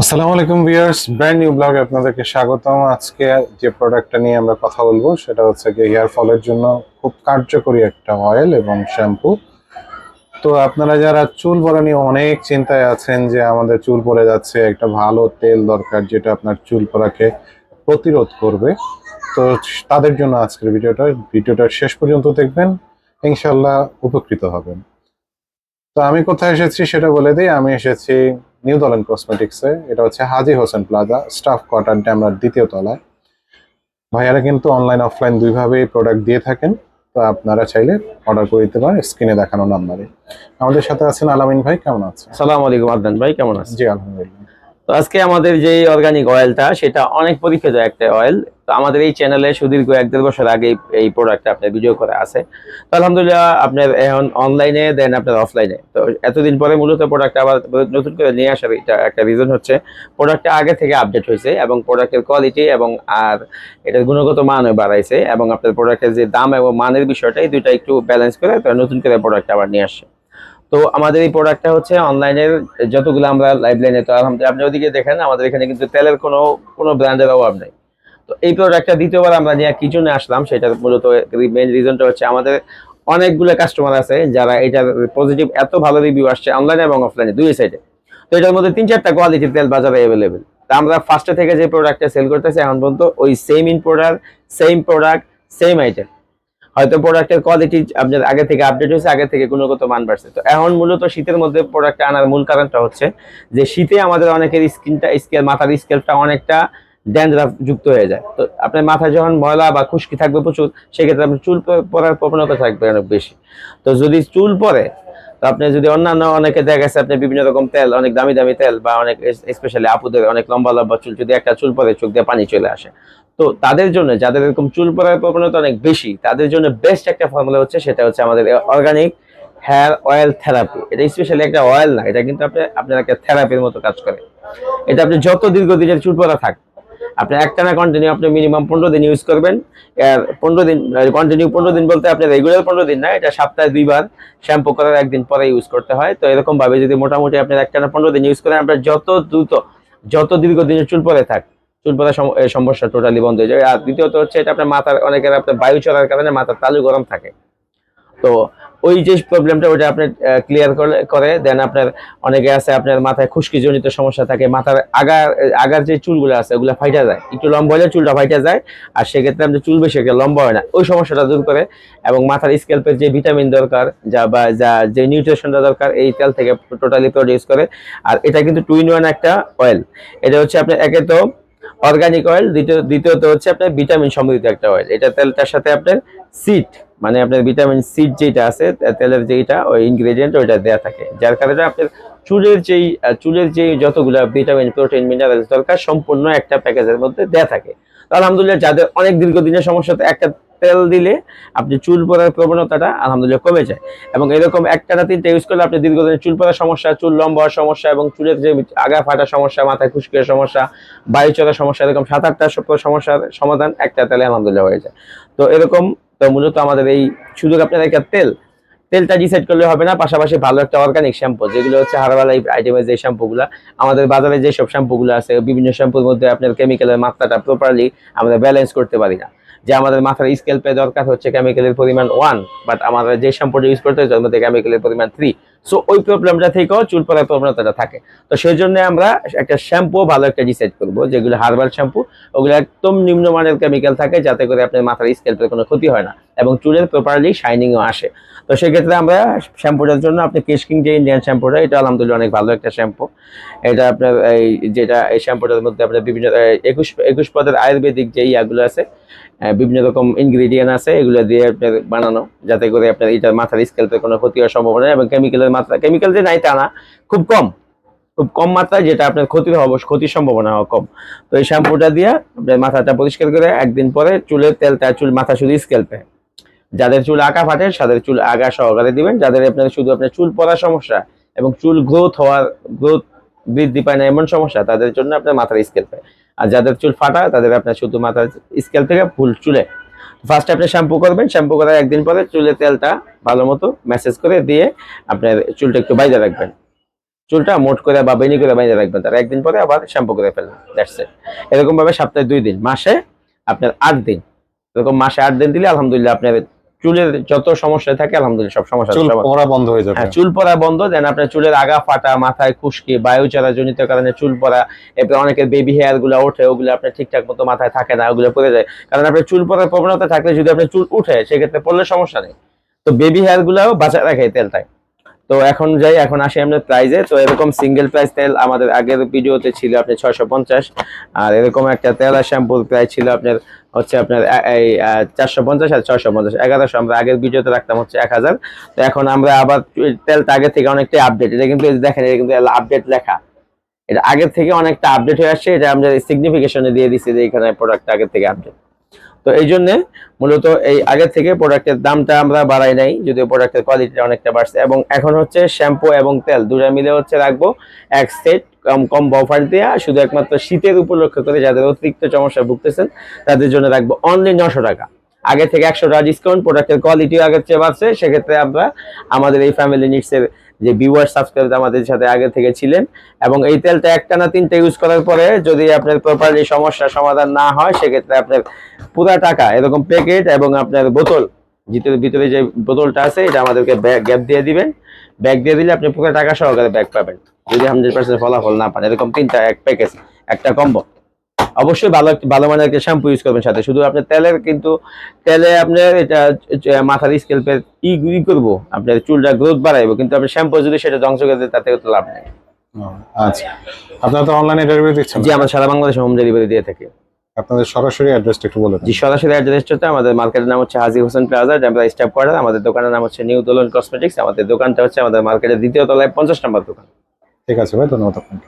আসসালামু আলাইকুম viewers brand new ব্লগে আপনাদেরকে স্বাগতম। আজকে যে প্রোডাক্টটা নিয়ে আমরা কথা বলব, সেটা হচ্ছে কি হেয়ার ফলের জন্য খুব কার্যকরী একটা অয়েল এবং শ্যাম্পু তো আপনারা যারা চুল পড়া নিয়ে অনেক চিন্তায় আছেন যে আমাদের চুল পড়ে যাচ্ছে, একটা ভালো তেল দরকার যেটা আপনার চুল পড়াকে প্রতিরোধ করবে। তো তাদের জন্য আজকের ভিডিওটা ভিডিওটা শেষ পর্যন্ত দেখবেন ইনশাল্লাহ উপকৃত হবেন। তো আমি কোথায় এসেছি সেটা বলে দিই, আমি এসেছি নিউ দলেন কসমেটিক্সে এটা হচ্ছে Haji Hossain plaza staff quarter ড্যামরার দ্বিতীয় তলায়। ভাইয়ারা কিন্তু অনলাইন অফলাইন দুইভাবেই প্রোডাক্ট দিয়ে থাকেন তো আপনারা চাইলে অর্ডার করে দিতে পারেন স্ক্রিনে দেখানো নাম্বারে। আমাদের সাথে আছেন আলামিন ভাই কেমন আছেন? সালাম আলাইকুম আদনান ভাই কেমন আছেন? জি আলহামদুলিল্লাহ। তো আজকে আমাদের যে অর্গানিক অয়েলটা সেটা অনেক পরীক্ষিত একটা অয়েল তো আমাদের এই চ্যানেলে সুদীর্ঘ এক দেড় বছর আগে এই প্রোডাক্টটা আপনার ভিডিও করে আছে। তো আলহামদুলিল্লাহ আপনার এখন অনলাইনে দেন আপনার অফলাইনে তো এতদিন পরে মূলত প্রোডাক্ট আবার নতুন করে নিয়ে আসার এটা একটা রিজন হচ্ছে প্রোডাক্টটা আগে থেকে আপডেট হয়েছে এবং প্রোডাক্টের কোয়ালিটি এবং আর এটার গুণগত মানও বাড়াইছে এবং আপনার প্রোডাক্টের যে দাম এবং মানের বিষয়টা, এই দুইটা একটু ব্যালেন্স করে নতুন করে প্রোডাক্ট আবার নিয়ে আসছে। তো আমাদের এই প্রোডাক্টটা হচ্ছে অনলাইনের যতগুলো আমরা লাইভ লাইনে তো আলহামদুলিল্লাহ, আপনি ওদিকে দেখেন, আমাদের এখানে কিন্তু তেলের কোনো কোনো ব্র্যান্ডের অভাব নেই। তো এই প্রোডাক্টটা দ্বিতীয়বার আমরা নিয়ে কি জন্য আসলাম, সেটার মূলত মেইন রিজনটা হচ্ছে আমাদের অনেকগুলো কাস্টমার আছে যারা এটার পজিটিভ এত ভালো রিভিউ আসছে অনলাইনে এবং অফলাইনে দুই সাইডে তো এটার মধ্যে তিন চারটা কোয়ালিটির তেল বাজারে অ্যাভেলেবেল তা আমরা ফার্স্টে থেকে যে প্রোডাক্টটা সেল করতেছি, এখন পর্যন্ত ওই same in product same product same item হয়তো প্রোডাক্টের কোয়ালিটি আপনার আগে থেকে আপডেট হয়েছে, আগে থেকে গুণগত মান বাড়ছে। তো এখন মূলত শীতের মধ্যে প্রোডাক্টটা আনার মূল কারণটা হচ্ছে যে শীতে আমাদের অনেকের স্কিনটা স্কেল মাথার স্কেলটা অনেকটা ড্যান্ড্রাফ যুক্ত হয়ে যায়। তো আপনার মাথা যখন ময়লা বা খুশকি থাকবে প্রচুর, সেক্ষেত্রে আপনার চুল পরার প্রবণতা থাকবে অনেক বেশি। তো যদি চুল পরে তো আপনি যদি অন্যান্য অনেকে দেখা গেছে আপনি বিভিন্ন রকম তেল, অনেক দামি দামি তেল বা অনেক স্পেশালি আপুদের অনেক লম্বা লম্বা চুল, যদি একটা চুল পরে চোখ দিয়ে পানি চলে আসে। তো তাদের জন্য যাদের এরকম চুল পড়ার প্রবণতা অনেক বেশি, তাদের জন্য বেস্ট একটা ফর্মুলা হচ্ছে সেটা হচ্ছে আমাদের অর্গানিক হেয়ার অয়েল থেরাপি এটা স্পেশালি একটা অয়েল না, এটা কিন্তু আপনি, আপনার একটা থেরাপির মতো কাজ করে। এটা আপনি যত দীর্ঘদিনের চুল পড়া থাক আপনি একটানা কন্টিনিউ আপনি মিনিমাম পনেরো দিন ইউজ করবেন। আর পনেরো দিন কন্টিনিউ পনেরো দিন বলতে আপনি রেগুলার পনেরো দিন না, এটা সপ্তাহে দুইবার শ্যাম্পু করার একদিন পরে ইউজ করতে হয়। তো এরকমভাবে যদি মোটামুটি আপনার একটানা পনেরো দিন ইউজ করেন, আপনার যত দ্রুত, যত দীর্ঘদিনের চুল পরে থাক, চুল এই সমস্যা টোটালি বন্ধ হয়ে যাবে। আর দ্বিতীয়ত হচ্ছে এটা আপনার মাথার, অনেকের আপনার বায়ু চলার কারণে মাথার তালু গরম থাকে। তো ওই যে প্রবলেমটা ওটা আপনি ক্লিয়ার করে দেন আপনার অনেকে আছে, আপনার মাথায় খুশকি জনিত সমস্যা থাকে, মাথার আগার আগার যে চুলগুলো আছে, ওগুলো ফাইটা যায়। একটু লম্বা হলে চুলটা ফাইটা যায়, আর সেক্ষেত্রে আপনার চুল বেশি একটা লম্বা হয় না। ওই সমস্যাটা দূর করে, এবং মাথার স্ক্যাল্পের যে ভিটামিন দরকার, যা বা যা, যে নিউট্রিশনটা দরকার, এই তেল থেকে টোটালি প্রডিউস করে। আর এটা কিন্তু টু ইন ওয়ান একটা অয়েল এটা হচ্ছে আপনার একে তো অর্গানিক অয়েল দ্বিতীয়, দ্বিতীয়ত হচ্ছে আপনার ভিটামিন সমৃদ্ধ একটা অয়েল এটা তেলটার সাথে আপনার সিড মানে আপনার ভিটামিন সিড যেটা আছে তেলের যেটা ওই ইনগ্রেডিয়েন্ট ওইটা দেওয়া থাকে। যার কারণে আপনার চুলের যেই চুলের যেই যতগুলা ভিটামিন প্রোটিন মিনারেলস দরকার, সম্পূর্ণ একটা প্যাকেজের মধ্যে দেয়া থাকে। আলহামদুলিল্লাহ যাদের অনেক দীর্ঘদিনের সমস্যা একটা তেল দিলে আপনি চুল পড়ার প্রবণতাটা আলহামদুলিল্লাহ কমে যায়। এবং এরকম একটা না তিনটা ইউজ করলে আপনি দীর্ঘদিনের চুল পড়ার সমস্যা, চুল লম্বা হওয়ার সমস্যা এবং চুলের যে আগা ফাটার সমস্যা, মাথায় খুশকির সমস্যা, বায়ু চলার সমস্যা, এরকম সাত আটটা সমস্যার সমাধান একটা তেলে আলহামদুলিল্লাহ হয়ে যায়। তো এরকম তো মূলত আমাদের এই সুযোগ আপনার একটা তেল। তেলটা ডিসাইড করলে হবে না, পাশাপাশি ভালো একটা অর্গানিক শ্যাম্পু যেগুলো হচ্ছে হারবাল আইটেমের যে শ্যাম্পুগুলো আমাদের বাজারে যেসব শ্যাম্পুগুলো আছে, বিভিন্ন শ্যাম্পুর মধ্যে আপনার কেমিক্যালের মাত্রাটা প্রপারলি আমরা ব্যালেন্স করতে পারি না। যে আমাদের মাথার স্কেলপে দরকার হচ্ছে কেমিক্যালের পরিমাণ ওয়ান বাট আমাদের যে শ্যাম্পুটা ইউজ করতে হয়, তার মধ্যে কেমিক্যালের পরিমাণ থ্রি সো ওই প্রবলেমটা থেকেও চুল পড়ার প্রবণতাটা থাকে। তো সেই জন্য আমরা একটা শ্যাম্পু ভালো একটা ডিসাইড করব, যেগুলো হার্বাল শ্যাম্পু ওগুলো একদম নিম্নমানের কেমিক্যাল থাকে যাতে করে আপনার মাথার স্কেলপের কোনো ক্ষতি হয় না এবং চুলের প্রপারলি শাইনিংও আসে। তো সেক্ষেত্রে আমরা শ্যাম্পুটার জন্য আপনি কেশকিং যে ইন্ডিয়ান শ্যাম্পুটা, এটা আলহামদুলিল্লাহ অনেক ভালো একটা শ্যাম্পু। এটা আপনার এই যেটা এই শ্যাম্পুটার মধ্যে আপনার বিভিন্ন একুশ একুশ পদের আয়ুর্বেদিক যে ইয়াগুলো আছে বিভিন্ন রকম ইনগ্রিডিয়েন্ট আছে, এগুলো দিয়ে আপনার বানানো, যাতে করে আপনার এটা মাথার স্কেলপের কোনো ক্ষতি হওয়ার সম্ভাবনা এবং কেমিক্যালের মাত্রা কেমিক্যাল যে নাই তা না, খুব কম। খুব কম মাত্রায় যেটা আপনার ক্ষতির হওয়ার ক্ষতির সম্ভাবনা কম। তো এই শ্যাম্পুটা দিয়ে আপনার মাথাটা পরিষ্কার করে একদিন পরে চুলের তেলটা, চুল, মাথা শুধু স্কেলপে যাদের চুল আঁকা ফাটে তাদের চুল আগা সহকারে দিবেন, যাদের আপনার শুধু আপনার চুল পড়ার সমস্যা এবং চুল গ্রোথ হওয়ার গ্রোথ বৃদ্ধি পায় না এমন সমস্যা, তাদের জন্য আপনার মাথার স্কেলপে আর যাদের চুল ফাটা, তাদের আপনার শুধু মাথার স্কেল থেকে ফুল চুলে। ফার্স্ট আপনি শ্যাম্পু করবেন শ্যাম্পু করার একদিন পরে চুলের তেলটা ভালো মতো ম্যাসেজ করে দিয়ে আপনার চুলটা একটু বাইরে রাখবেন। চুলটা মোট করে বা বেনি করে বাইরে রাখবেন তার একদিন পরে আবার শ্যাম্পু করে ফেলবেন দ্যাটস ইট এরকমভাবে সপ্তাহে দুই দিন, মাসে আপনার আট দিন। এরকম মাসে আট দিন দিলে আলহামদুলিল্লাহ আপনার চুলের যত সমস্যা থাকে আলহামদুলিল্লাহ সব সমস্যা চুল পড়া বন্ধ হয়ে যাবে। হ্যাঁ চুল পড়া বন্ধ দেন আপনার চুলের আগা ফাটা মাথায় খুশকি বায়ুচারা জনিত কারণে চুল পড়া এরপরে অনেকের বেবি হেয়ারগুলো ওঠে ওগুলো আপনার ঠিকঠাক মতো মাথায় থাকে না ওগুলো পড়ে যায়। কারণ আপনার চুল পড়ার প্রবণতা থাকলে যদি আপনার চুল উঠে সেক্ষেত্রে পড়লে সমস্যা নেই। তো বেবি হেয়ার গুলাও বাঁচায় রাখে তেলটায়। তো এখন যাই, এখন আসি আমরা প্রাইজে তো এরকম সিঙ্গেল প্রাইস তেল আমাদের আগের ভিডিওতে ছিল আপনি ছয়শো পঞ্চাশ, আর এরকম একটা তেল আর শ্যাম্পুর প্রাইস ছিল আপনার হচ্ছে আপনার এই চারশো পঞ্চাশ আর ছয়শো পঞ্চাশ। এগারোশো আমরা আগের ভিডিওতে রাখতাম হচ্ছে এক হাজার। তো এখন আমরা আবার তেলটা আগের থেকে অনেকটাই আপডেট এটা কিন্তু দেখেন, এটা কিন্তু আপডেট লেখা। এটা আগের থেকে অনেকটা আপডেট হয়ে আসছে। এটা আমরা সিগনিফিকেশনে দিয়ে দিচ্ছি যে এখানে প্রোডাক্ট আগের থেকে আপডেট তো এই জন্য মূলত এই আগের থেকে প্রোডাক্টের দামটা আমরা বাড়াই নাই, যদিও প্রোডাক্টের কোয়ালিটি অনেকটা বাড়ছে। এবং এখন হচ্ছে শ্যাম্পু এবং তেল দুটা মিলে হচ্ছে রাখব এক সেট কম কম অফার দেওয়া শুধু একমাত্র শীতের উপলক্ষ করে যাদের অতিরিক্ত সমস্যা ভুগতেছেন, তাদের জন্য রাখব অনলি নশো টাকা। আগে থেকে একশো টাকা ডিসকাউন্ট প্রোডাক্টের কোয়ালিটিও আগের চেয়ে বাড়ছে, সেক্ষেত্রে আমরা আমাদের এই ফ্যামিলি নিডসের যে ভিউয়ার সাবস্ক্রাইব আমাদের সাথে আগে থেকে ছিলেন এবং এই তেলটা একটা না তিনটা ইউজ করার পরে যদি আপনার প্রপারলি সমস্যা সমাধান না হয়, সেক্ষেত্রে আপনার পুরা টাকা এরকম প্যাকেট এবং আপনার বোতল, ভিতরে ভিতরে যে বোতলটা আছে, এটা আমাদেরকে গ্যাপ দিয়ে দিবেন। ব্যাগ দিয়ে দিলে আপনি পুরো টাকা সহকারে ব্যাগ পাবেন। যদি হান্ড্রেড পার্সেন্ট ফলাফল না পান, এরকম তিনটা এক প্যাকেজ একটা কম্বো অবশ্যই ভালো ভালো মানের একটা শ্যাম্পু ইউজ করবেন সাথে। শুধু আপনার তেলের কিন্তু তেলে আপনার এটা মাথার স্কেল্পের ই ই করব। আপনার চুলটা গ্রোথ বাড়াইবো। কিন্তু আপনি শ্যাম্পু যদি সেটা ধ্বংস করে দেয় তাতে তো লাভ নেই। আচ্ছা। আপনারা তো অনলাইনে ডেলিভারি দিচ্ছেন জি আমরা সারা বাংলাদেশে হোম ডেলিভারি দিয়ে থাকি। আপনাদের সরাসরি অ্যাড্রেসটা একটু বলে জি সরাসরি অ্যাড্রেসটা হচ্ছে আমাদের মার্কেটের নাম হচ্ছে হাজি হোসেন প্লাজা আমরা স্টাফ কোয়ার্টার আমাদের দোকানের নাম হচ্ছে নিউ দোলন কসমেটিক্স আমাদের দোকানটা হচ্ছে আমাদের মার্কেটের দ্বিতীয় তলায় পঞ্চাশ নম্বর দোকান। ঠিক আছে ভাই ধন্যবাদ আপনাকে।